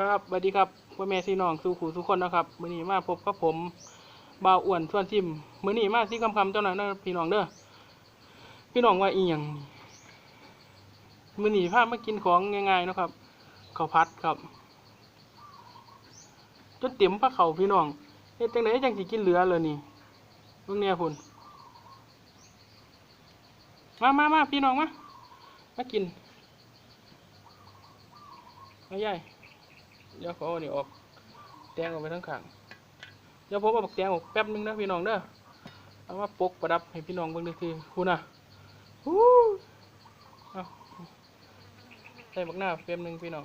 ครับสวัสดีครับพ่อแม่พี่น้องสู่ขู่ทุกคนนะครับมื้อนี้มาพบกับผมบ่าวอ้วนชวนชิมมื้อนี้มาที่คำคำเจ้าหน่อยนะพี่น้องเด้อพี่น้องว่าอีหยังมื้อนี้พามากินของง่ายๆนะครับข้าวผัดครับจนเต็มพระเขาพี่น้องเฮ็ดจังไดจังสิกินเหลือเลยนี่เบิ่งแหน่พุ่นมามามาพี่น้องมามากินเอาใหญ่ เดี๋ยวขาเอานี่ออกแตงออกไปทั้งข้างเดี๋ยวผมเอาบักแตงออกแป๊บนึงนะพี่น้องเด้อเอามาปกประดับให้พี่น้องเบิ่งดูทีคุณน่ะฮู้เอาใส่บักหน้าแป๊บนึงพี่น้อง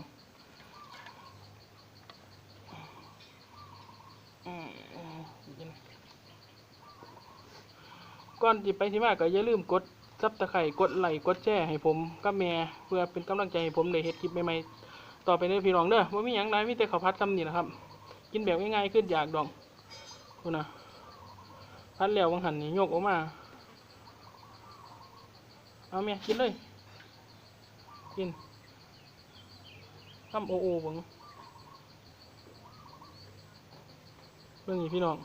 ก่อนที่ไปที่มาก็อย่าลืมกดซับตะไคร่กดไลค์กดแชร์ให้ผมกับแม่เพื่อเป็นกำลังใจให้ผมได้เฮ็ดคลิปใหม่ๆ ต่อไปเด้อพี่น้องเด้อว่ามีหยังไรมีแต่ข้าวผัดซ้ำนี่นะครับ กินแบบง่ายๆขึ้นอยากดองคุณนะพัดแล้ววังหันนี่โยกออกมา เอาเมียกินเลย กินทำโอโอบังเรื่องนี้พี่น้อง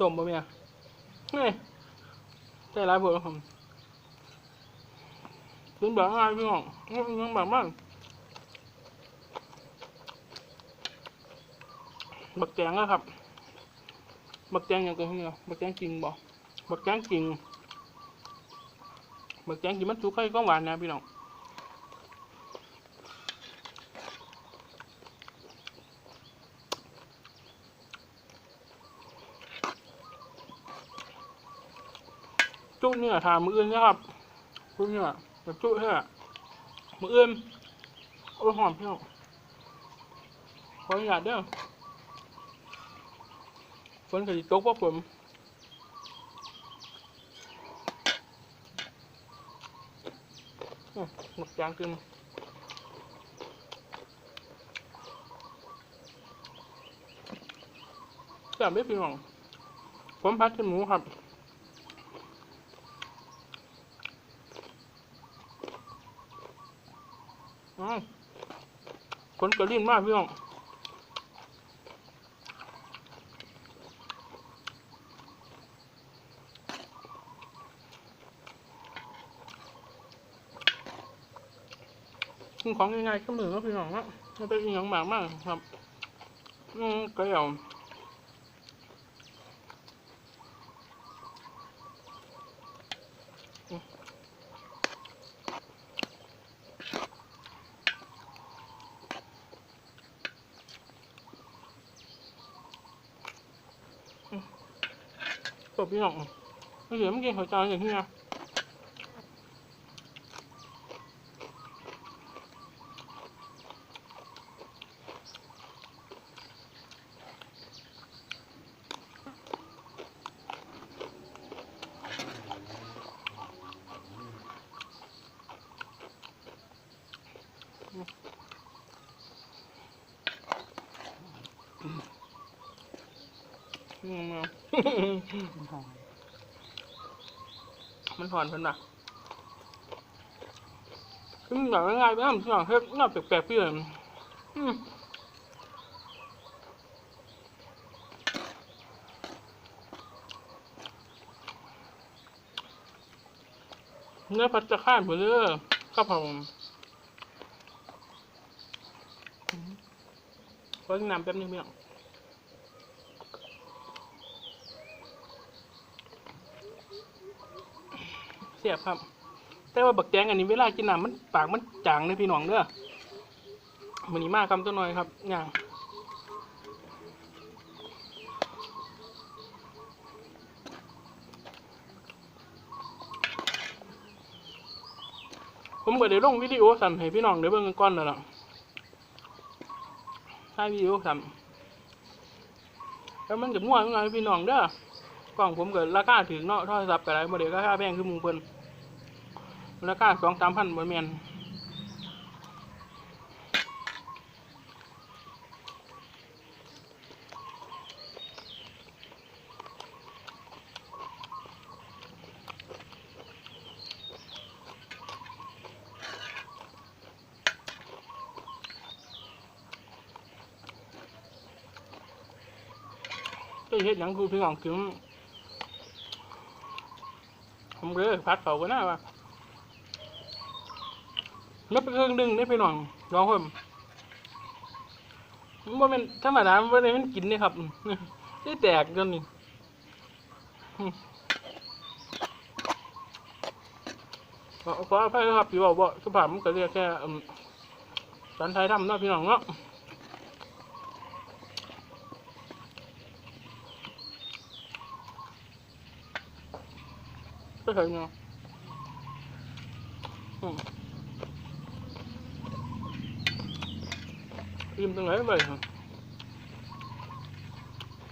จมบ่เมียเฮ้ยใจร้ายปวดผมถึงแบบง่ายพี่น้องยังแบบมากบักแจงนะครับ บักแจงอย่างตัวนี้บักแจงจริงบ่บักแจงจริงบักแจงจริงมันสุกไข่ก็หวานนะพี่น้อง เนี่ยถามมืออื่นนะครับจุเนี่ยแบบจุเนี่ยมืออื่นโอ้ยหอมพี่น้องขออนุญาตเด้อฝนกระดิตกว่าผมหมดจางกินแซ่ไม่พี่น้องผมพัดเป็นหมูครับ อืม คนกระลิ่นมากพี่น้องกินของง่ายๆก็เหมือนก็พี่น้องนะไม่เป็นอหย่างมากมากครับอืมก็เดี๋ยว จบพี่น้องไม่เหลือเม่อกี้หัวใจอย่างที่นะ อืมเอามันถอนเพิ่นน่ะคือมันแบบง่ายๆไปทำสิ่งเฮ็ดน่าแปลกๆพี่เลยอืมเนื้อพัดจะข้ามไปเรื่อยครับผมขอกินน้ำแป๊บนึงพี่น้อง เสียบครับ แต่ว่าบักแตงอันนี้เวลากินน้ำมันปากมันจางเลยพี่น้องเด้อมันนี้มากคำตัวน้อยครับง่างผมก็ได้ลงวิดีโอสั่นให้พี่น้องได้เบิ่งกันก่อนแล้วล่ะถ่าวิดีโอสั่นแล้วมันจะม่วนยังไงพี่น้องเด้อ กล้องผมเกิดราคาถึงเนาะทอดสัพท์ก็ได้บ่ได้ราคาแพงขึ้นมู่เพิ่นราคาสองสามพันบนเม่น这些องคื穷。 งคือพี่น้องกินผมก็เลยพัดเขาก็น่าว่ามันเป็นเครื่องดึงได้พี่น้องลองเพิ่มมันบ่แม่นธรรมดามันบ่ได้มันกินนี่ครับได้แตกจนนี่ขอขอภัยนะครับพี่บอกว่าสุภาพมันก็เรียกแค่อืมสันไทยทำเนาะพี่น้องเนาะ ก็เห็นเนาะอืมอิ่มตรงไหนไปฮะ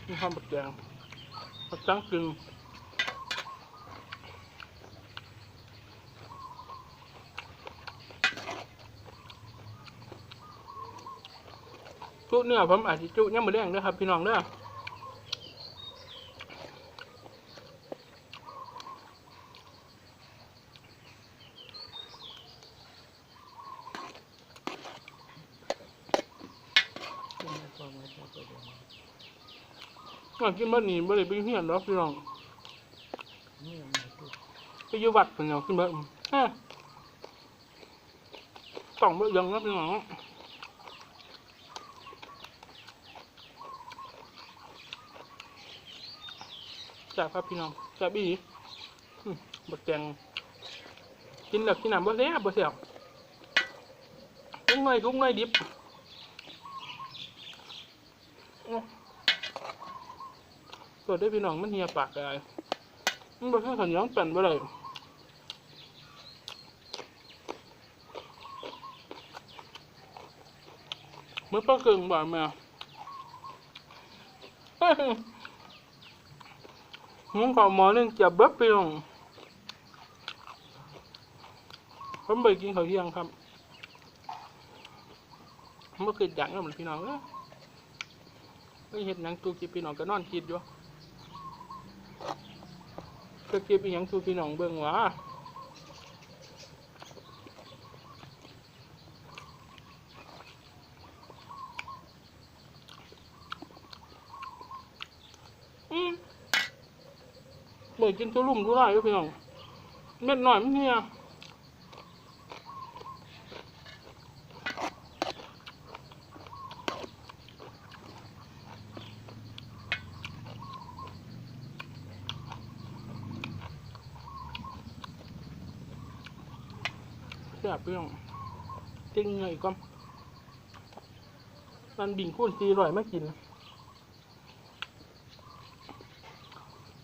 มีความบัดแดงบัดจังกึ่งจุเนื้อผมอาจจะจุเนี่ยามมือแดงด้วยครับ พี่น้องเด้อ ก่อนกินบ้านนี้บ่ได้ไปเฮียนดอกพี่น้องไปอยู่วัดเพิ่นเอาขึ้นบิ่งฮะต้องบิ่ยังนะพี่น้องจากครับพี่น้องจากบีอืมบดแตงกินแล้วกินน้ำบ่แซ่บบ่แซ่บกุ้งหน่อยกุ้งหน่อยดิบ ตัวได้พี่น้องมันเหียปากได้มันบ่คือขันย้องเป็นบ่ได้เมื่อป้าเกิงบ่าแม่มึงขอหมอหนึงจับเบิบพี่น้องผมไปกินข้าวเที่ยงครับเมื่อคืนจังแล้วมันพี่น้องเอ้ยไปเห็ดหนังตูกิบพี่น้องก็นอนคิดอยู่ ก็เก็บอีหยังสูพี่น้องเบิ่งวะอืมเบิ่งกินทุลุ่มทุไร่อยู่พี่น้องเม็ดหน่อยมันเนี่ย แซ่บพี่น้องเจ๊งเงยก่อนมันบิ่งคูนซีร่อยมากิน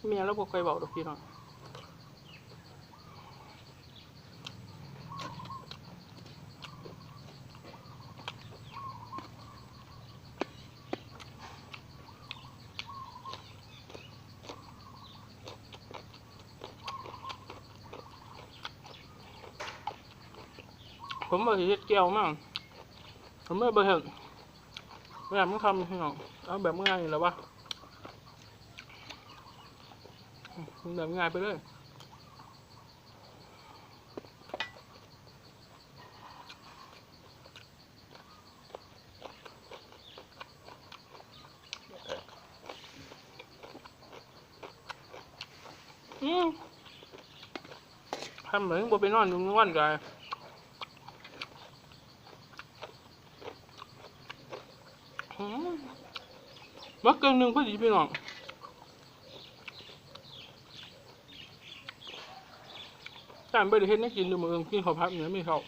เมียแล้วบอกใครบอกดอกพี่น้อง ผมมาเฮ็ดแก้วมากผมไม่เบเห็นแบบมันทำพี่น้องเอาแบบง่ายนี่แหละวะแบบง่ายไปเลยทำเหมือนบ่ไปนอนอยู่วันกัน อืม มักเกินหนึ่งพอดีพี่น้องจานไปได้เห็นให้กินดูมือกินข้าวผัดเนื้อไม่เข้า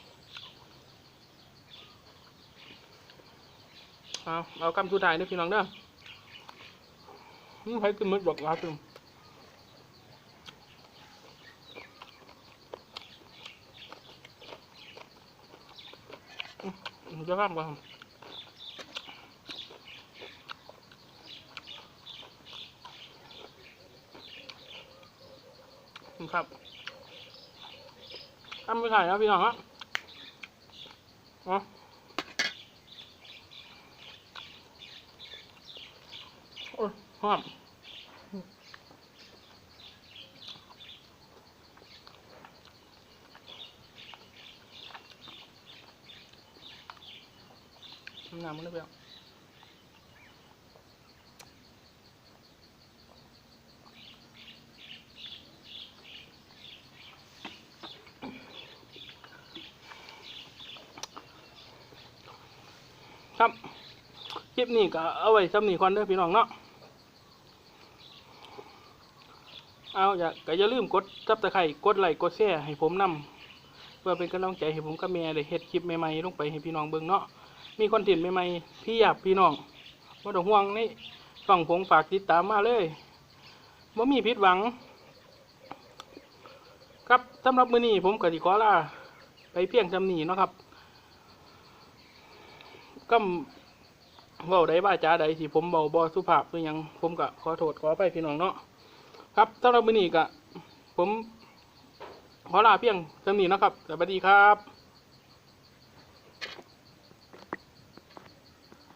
เอาเอากำสุดท้ายเด้อพี่น้องเด้อมึงใครกินมึกดอกลาตึงอืมจะข้ามก่อน ครับทำไม่ถ่ายนะพี่น้องฮะอ๋อโอ้ยหอมน้ำมันได้ไปอะ ครับ คลิปนี้ก็เอาไว้ซ้ำนี้ก่อนเด้อพี่น้องเนาะเอาอย่าก็อย่าลืมกดซับตะไคร่กดไลค์กดแชร์ให้ผมนำเพื่อเป็นกำลังใจให้ผมกับแม่ได้เฮ็ดคลิปใหม่ๆลงไปให้พี่น้องเบิ่งเนาะมีคอนเทนต์ใหม่ๆพี่อยากพี่น้องบ่ต้องห่วงนี่ช่องผมฝากติดตามมาเลยบ่มีผิดหวัง ครับสำหรับมื้อนี้ผมก็สิขอลาไปเพียงจำนี้เนาะครับก็ เว้าได้ว่าจาใดที่ผมเบาบอสุภาพคือยังผมก็ขอโทษขออภัยพี่น้องเนาะครับสำหรับมื้อนี้ก็ผมขอลาเพียงจำนี้นะครับสวัสดีครับ